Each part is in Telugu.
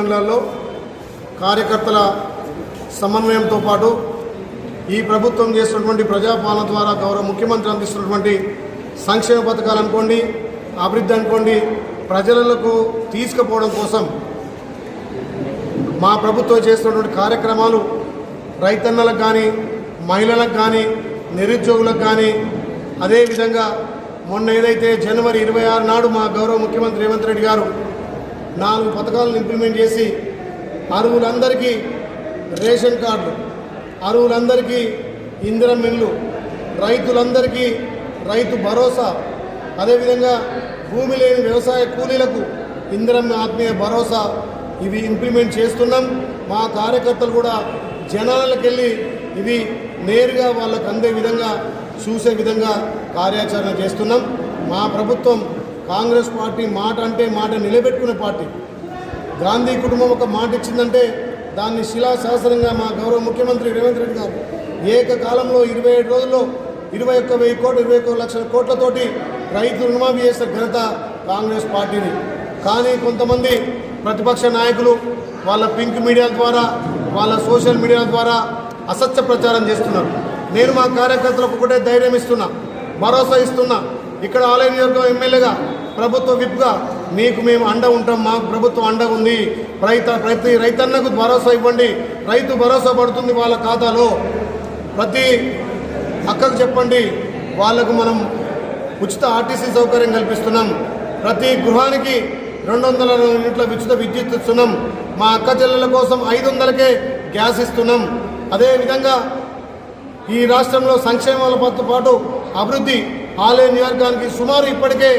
మండలాల్లో కార్యకర్తల సమన్వయంతో పాటు ఈ ప్రభుత్వం చేస్తున్నటువంటి ప్రజాపాలన ద్వారా గౌరవ ముఖ్యమంత్రి అందిస్తున్నటువంటి సంక్షేమ పథకాలు అనుకోండి అభివృద్ధి అనుకోండి ప్రజలకు తీసుకుపోవడం కోసం మా ప్రభుత్వం చేస్తున్నటువంటి కార్యక్రమాలు రైతన్నలకు కానీ మహిళలకు కానీ నిరుద్యోగులకు కానీ అదేవిధంగా మొన్న ఏదైతే జనవరి ఇరవై ఆరు నాడు మా గౌరవ ముఖ్యమంత్రి రేవంత్ రెడ్డి గారు నాలుగు పథకాలను ఇంప్లిమెంట్ చేసి అరువులందరికీ రేషన్ కార్డులు అరువులందరికీ ఇందిర ఇల్లు రైతులందరికీ రైతు భరోసా అదేవిధంగా భూమి లేని వ్యవసాయ కూలీలకు ఇందిరం ఆత్మీయ భరోసా ఇవి ఇంప్లిమెంట్ చేస్తున్నాం. మా కార్యకర్తలు కూడా జనాలకెళ్ళి ఇవి నేరుగా వాళ్ళకు అందే విధంగా చూసే విధంగా కార్యాచరణ చేస్తున్నాం. మా ప్రభుత్వం కాంగ్రెస్ పార్టీ మాట అంటే మాట నిలబెట్టుకునే పార్టీ. గాంధీ కుటుంబం ఒక మాట ఇచ్చిందంటే దాన్ని శిలాశాసనంగా మా గౌరవ ముఖ్యమంత్రి రేవంత్ రెడ్డి గారు ఏకకాలంలో ఇరవై ఏడు రోజుల్లో ఇరవై ఒక్క వెయ్యి కోట్లు ఇరవై ఒక్క లక్షల కోట్లతోటి రైతు రుణమాఫీ చేసిన ఘనత కాంగ్రెస్ పార్టీని కానీ కొంతమంది ప్రతిపక్ష నాయకులు వాళ్ళ పింక్ మీడియా ద్వారా వాళ్ళ సోషల్ మీడియా ద్వారా అసత్య ప్రచారం చేస్తున్నారు. నేను మా కార్యకర్తలకు ఒకటే ధైర్యం ఇస్తున్నా భరోసా ఇస్తున్నా. ఇక్కడ ఆలయ నియోజకవర్గం ఎమ్మెల్యేగా ప్రభుత్వ విప్గా మీకు మేము అండ ఉంటాం మాకు ప్రభుత్వం అండ ఉంది. రైత ప్రతి రైతన్నకు భరోసా ఇవ్వండి. రైతు భరోసా పడుతుంది వాళ్ళ ఖాతాలో. ప్రతి అక్కకు చెప్పండి. వాళ్ళకు మనం ఉచిత ఆర్టీసీ సౌకర్యం కల్పిస్తున్నాం. ప్రతి గృహానికి రెండు వందల యూనిట్ల ఉచిత విద్యుత్ ఇస్తున్నాం. మా అక్క చెల్లెల కోసం ఐదు వందలకే గ్యాస్ ఇస్తున్నాం. అదేవిధంగా ఈ రాష్ట్రంలో సంక్షేమాలతో పాటు అభివృద్ధి ఆలయ నియోజకానికి సుమారు ఇప్పటికే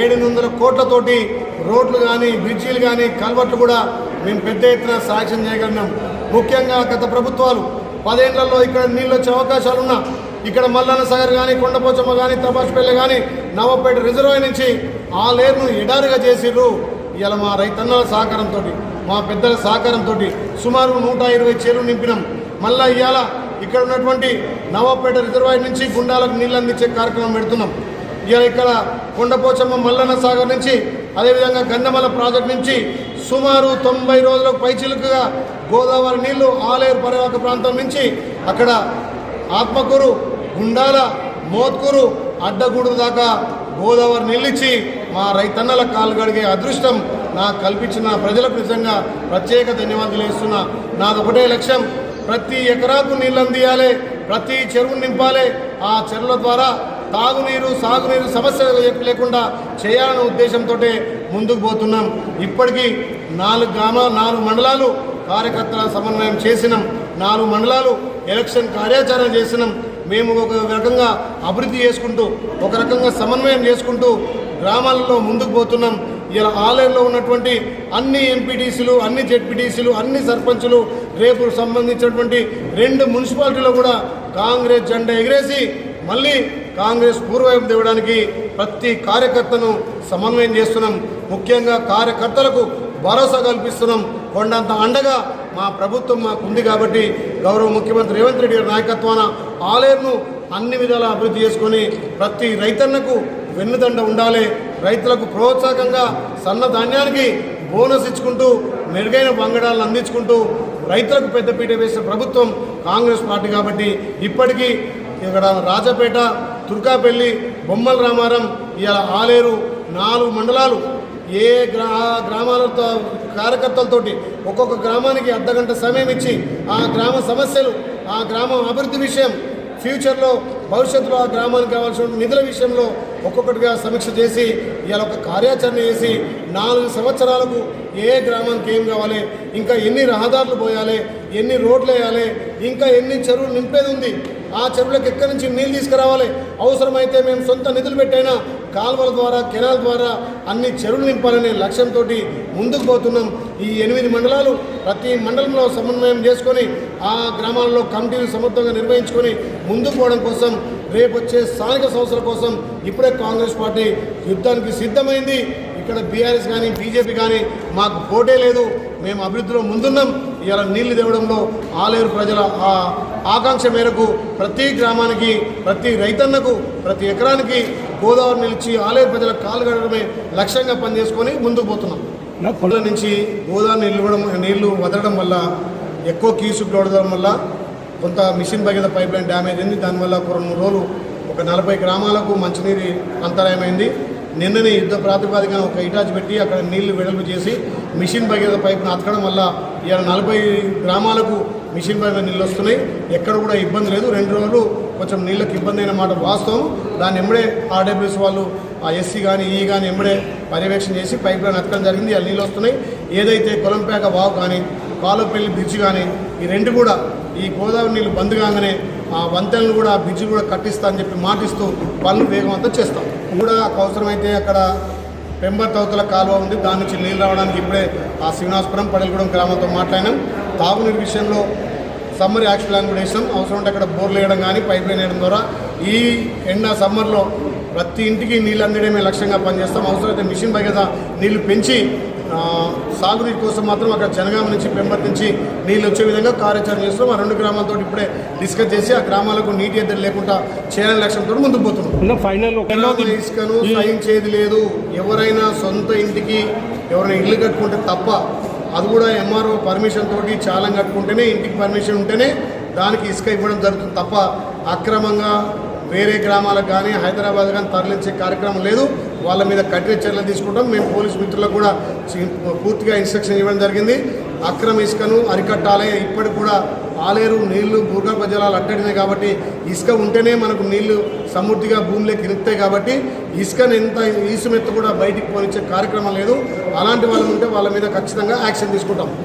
ఏడు వందల కోట్లతోటి రోడ్లు కానీ బ్రిడ్జీలు కానీ కల్వర్ట్లు కూడా మేము పెద్ద ఎత్తున సాక్ష్యం చేయగలిగినాం. ముఖ్యంగా గత ప్రభుత్వాలు పదేళ్ళలో ఇక్కడ నీళ్ళు వచ్చే అవకాశాలున్నా ఇక్కడ మల్లన్న సాగర్ కానీ కొండపోచమ్మ కానీ తపాసుపల్లి కానీ నవపేట రిజర్వాయర్ నుంచి ఆ లేరును ఎడారిగా చేసిర్రు ఇలా మా రైతన్నల సహకారంతో మా పెద్దల సహకారంతో సుమారు నూట ఇరవై చేరువు నింపినాం. మళ్ళా ఇవాళ ఇక్కడ ఉన్నటువంటి నవాపేట రిజర్వాయర్ నుంచి గుండాలకు నీళ్ళు అందించే కార్యక్రమం పెడుతున్నాం. ఇక ఇక్కడ కొండపోచమ్మ మల్లన్న సాగర్ నుంచి అదేవిధంగా గంధమల ప్రాజెక్ట్ నుంచి సుమారు తొంభై రోజులకు పైచిలుకగా గోదావరి నీళ్ళు ఆలేరు పరివాహక ప్రాంతం నుంచి అక్కడ ఆత్మకూరు గుండాల మోత్కూరు అడ్డగూడు దాకా గోదావరి నిలిచి మా రైతన్నల కాలు గడిగే అదృష్టం నాకు కల్పించిన ప్రజలకు నిజంగా ప్రత్యేక ధన్యవాదాలు ఇస్తున్నా నాదొకటే ఒకటే లక్ష్యం. ప్రతి ఎకరాకు నీళ్ళు అందియాలి ప్రతి చెరువు నింపాలి. ఆ చెరువుల ద్వారా తాగునీరు సాగునీరు సమస్య లేకుండా చేయాలనే ఉద్దేశంతో ముందుకు పోతున్నాం. ఇప్పటికీ నాలుగు గ్రామ నాలుగు మండలాలు కార్యకర్తల సమన్వయం చేసినాం. నాలుగు మండలాలు ఎలక్షన్ కార్యాచరణ చేసినాం. మేము ఒక రకంగా అభివృద్ధి చేసుకుంటూ ఒక రకంగా సమన్వయం చేసుకుంటూ గ్రామాలలో ముందుకు పోతున్నాం. ఇలా ఆలయంలో ఉన్నటువంటి అన్ని ఎంపీటీసీలు అన్ని జెడ్పీటీసీలు అన్ని సర్పంచులు రేపు సంబంధించినటువంటి రెండు మున్సిపాలిటీలో కూడా కాంగ్రెస్ జెండా ఎగిరేసి మళ్ళీ కాంగ్రెస్ పూర్వవైపు తేవడానికి ప్రతి కార్యకర్తను సమన్వయం చేస్తున్నాం. ముఖ్యంగా కార్యకర్తలకు భరోసా కల్పిస్తున్నాం. కొండంత అండగా మా ప్రభుత్వం మాకు ఉంది కాబట్టి గౌరవ ముఖ్యమంత్రి రేవంత్ రెడ్డి గారి నాయకత్వాన ఆలయంను అన్ని విధాలా అభివృద్ధి చేసుకొని ప్రతి రైతన్నకు వెన్నుదండ ఉండాలి. రైతులకు ప్రోత్సాహకంగా సన్న ధాన్యానికి బోనస్ ఇచ్చుకుంటూ మెరుగైన వంగడాలను అందించుకుంటూ రైతులకు పెద్దపీట వేసిన ప్రభుత్వం కాంగ్రెస్ పార్టీ కాబట్టి ఇప్పటికీ ఇక్కడ రాజపేట తుర్కాపల్లి బొమ్మల రామారం ఇలా ఆలేరు నాలుగు మండలాలు ఏ గ్రా గ్రామాలతో కార్యకర్తలతోటి ఒక్కొక్క గ్రామానికి అర్ధగంట సమయం ఇచ్చి ఆ గ్రామ సమస్యలు ఆ గ్రామం అభివృద్ధి విషయం ఫ్యూచర్లో భవిష్యత్తులో ఆ గ్రామానికి కావాల్సిన నిధుల విషయంలో ఒక్కొక్కటిగా సమీక్ష చేసి ఇవాళ ఒక కార్యాచరణ చేసి నాలుగు సంవత్సరాలకు ఏ గ్రామానికి ఏం కావాలి ఇంకా ఎన్ని రహదారులు పోయాలి ఎన్ని రోడ్లు వేయాలి ఇంకా ఎన్ని చెరువులు నింపేది ఉంది ఆ చెరువులకు ఎక్కడి నుంచి నీళ్ళు తీసుకురావాలి? అవసరమైతే మేము సొంత నిధులు పెట్టైనా కాలువల ద్వారా కెనాల్ ద్వారా అన్ని చెరువులు నింపాలనే లక్ష్యంతో ముందుకు పోతున్నాం. ఈ ఎనిమిది మండలాలు ప్రతి మండలంలో సమన్వయం చేసుకొని ఆ గ్రామాల్లో కమిటీలు సమర్థంగా నిర్వహించుకొని ముందుకు పోవడం కోసం రేపు వచ్చే స్థానిక సంస్థల కోసం ఇప్పుడే కాంగ్రెస్ పార్టీ యుద్ధానికి సిద్ధమైంది. ఇక్కడ బీఆర్ఎస్ కానీ బీజేపీ కానీ మాకు పోటే లేదు. మేము అభివృద్ధిలో ముందున్నాం. ఇలా నీళ్ళు తేవడంలో ఆలేరు ప్రజల ఆకాంక్ష మేరకు ప్రతి గ్రామానికి ప్రతి రైతన్నకు ప్రతి ఎకరానికి గోదావరి నిలిచి ఆలేరు ప్రజల కాలు గడమే లక్ష్యంగా పనిచేసుకొని ముందుకు పోతున్నాం. కొండ నుంచి గోదావరి నీళ్ళు ఇవ్వడం నీళ్ళు వదలడం వల్ల ఎక్కువ కీసు వదలడం వల్ల కొంత mission Bhagiratha pipe line damage అయింది. దానివల్ల ఒక రెండు రోజులు ఒక నలభై గ్రామాలకు మంచినీరు అంతరాయమైంది. నిన్ననే యుద్ధ ప్రాతిపాదికన ఒక ఇటాచ్ పెట్టి అక్కడ నీళ్ళు వెడల్పు చేసి మిషన్ భగీరథ పైపును అతకడం వల్ల ఇలా నలభై గ్రామాలకు మిషన్ పైన నీళ్ళు వస్తున్నాయి. ఎక్కడ కూడా ఇబ్బంది లేదు. రెండు రోజులు కొంచెం నీళ్ళకి ఇబ్బంది అయిన మాట వాస్తవం. దాన్ని ఎంబడే ఆర్డబ్ల్యూఎస్ వాళ్ళు ఆ ఎస్సీ కానీ ఈ కానీ ఎంబడే పర్యవేక్షణ చేసి పైప్ లైన్ అతకడం జరిగింది. ఆ నీళ్ళు వస్తున్నాయి. ఏదైతే కొలంపేక వావు కానీ కాలువపల్లి బ్రిడ్జ్ కానీ ఈ రెండు కూడా ఈ గోదావరి నీళ్ళు బంద్ కాగానే ఆ వంతెనలు కూడా ఆ బ్రిడ్జ్ కూడా కట్టిస్తా అని చెప్పి మాటిస్తూ పనులు వేగవంతం చేస్తాం. కూడా అవసరమైతే అక్కడ పెంబర్ తవతల కాలువ ఉంది. దాని నుంచి నీళ్ళు రావడానికి ఇప్పుడే ఆ శ్రీనివాసపురం పడలగూడెం గ్రామంతో మాట్లాడినాం. తాగునీరు విషయంలో సమ్మర్ యాక్షన్ ప్లాన్ కూడా వేసాం. అవసరం ఉంటే అక్కడ బోర్లు వేయడం కానీ పైప్ లైన్ వేయడం ద్వారా ఈ ఎండ సమ్మర్లో ప్రతి ఇంటికి నీళ్ళు అందడమే లక్ష్యంగా పనిచేస్తాం. అవసరమైతే మిషన్ భగీరథ నీళ్ళు పెంచి సాగునీటి కోసం మాత్రం అక్కడ జనగామ నుంచి పెంబర్ నుంచి నీళ్ళు వచ్చే విధంగా కార్యాచరణ చేస్తున్నాం. ఆ రెండు గ్రామాలతో ఇప్పుడే డిస్కస్ చేసి ఆ గ్రామాలకు నీటి ఎద్దడి లేకుండా చేయాలని లక్ష్యంతో ముందుకు పోతున్నాం. ఫైనల్ ఇసుకను సహించేది లేదు. ఎవరైనా సొంత ఇంటికి ఎవరైనా ఇల్లు కట్టుకుంటే తప్ప అది కూడా ఎంఆర్ఓ పర్మిషన్ తోటి చాలం కట్టుకుంటేనే ఇంటికి పర్మిషన్ ఉంటేనే దానికి ఇసుక ఇవ్వడం జరుగుతుంది తప్ప అక్రమంగా వేరే గ్రామాలకు కానీ హైదరాబాద్ కానీ తరలించే కార్యక్రమం లేదు. వాళ్ళ మీద కఠిన చర్యలు తీసుకుంటాం. మేము పోలీస్ మిత్రులకు కూడా పూర్తిగా ఇన్స్ట్రక్షన్ ఇవ్వడం జరిగింది. అక్రమ ఇసుకను అరికట్టాలి. ఇప్పటికి కూడా ఆలేరు నీళ్ళు భూగర్భ జలాలు అట్టడినాయి కాబట్టి ఇసుక ఉంటేనే మనకు నీళ్ళు సమృద్ధిగా భూమిలోకి ఇరుస్తాయి కాబట్టి ఇసుకను ఎంత ఈసుమెత్త కూడా బయటికి పోనిచ్చే కార్యక్రమం లేదు. అలాంటి వాళ్ళు ఉంటే వాళ్ళ మీద ఖచ్చితంగా యాక్షన్ తీసుకుంటాం.